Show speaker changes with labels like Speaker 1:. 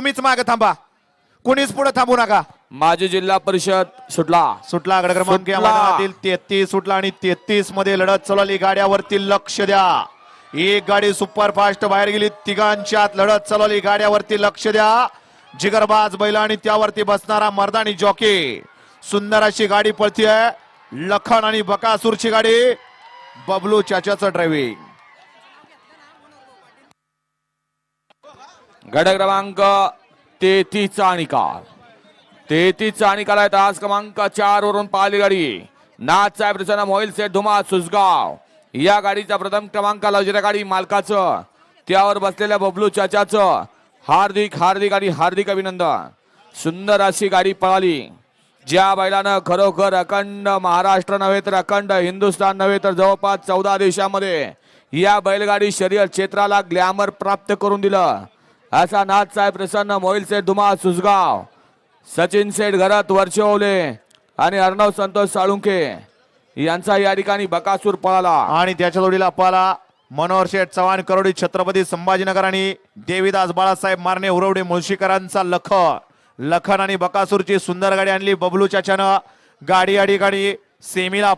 Speaker 1: तुम्हीच मागे थांबा. कुणीच पुढे थांबू नका.
Speaker 2: माजी जिल्हा परिषद सुटला.
Speaker 1: सुटला गड क्रमांक या
Speaker 2: सुटला.
Speaker 1: मैदानातील तेहतीस सुटला आणि तेहतीसमध्ये लढत चालवली गाड्यावरती लक्ष द्या. एक गाडी सुपर फास्ट बाहेर गेली. तिघांच्यात लढत चालवली गाड्यावरती लक्ष द्या. जिगरबाज बैल आणि त्यावरती बसणारा मर्दानी जॉकी. सुंदर अशी गाडी पळतीय. लखन आणि बकासूरची गाडी. बबलू चाच्याचं ड्रायव्हिंग
Speaker 2: गडक क्रमांक तेहतीसचा निकाल. तेहतीसचा निकाल आहे तास क्रमांक चार वरून पाहिली गाडी. नाथ साहेब प्रसन्न मोहिल सेठ धुमा सुसगाव या गाडीचा प्रथम क्रमांक लवजऱ्या गाडी मालकाचं. त्यावर बसलेल्या बबलू चाचाचं. हार्दिक हार्दिक आणि हार्दिक अभिनंदन. सुंदर अशी गाडी पळाली. ज्या बैलानं खरोखर अखंड महाराष्ट्र नव्हे तर अखंड हिंदुस्थान नव्हे तर जवळपास चौदा देशामध्ये या बैलगाडी शर्यत क्षेत्राला ग्लॅमर प्राप्त करून दिलं. असा नाथ साहेब प्रसन्न मोहिल सेठ धुमा सुसगाव सचिन सेठ घरात वर्षवले आणि अर्णव संतोष साळुंके यांचा या ठिकाणी बकासूर पळाला.
Speaker 1: आणि त्याच्या जोडीला पळाला मनोहर शेठ चव्हाण करोडी छत्रपती संभाजीनगर आणि देवीदास बाळासाहेब मारणे उरवडे मुळशीकरांचा लख लखन आणि बकासूरची सुंदर गाडी आणली बबलू चाच्यानं गाडी या ठिकाणी सेमीला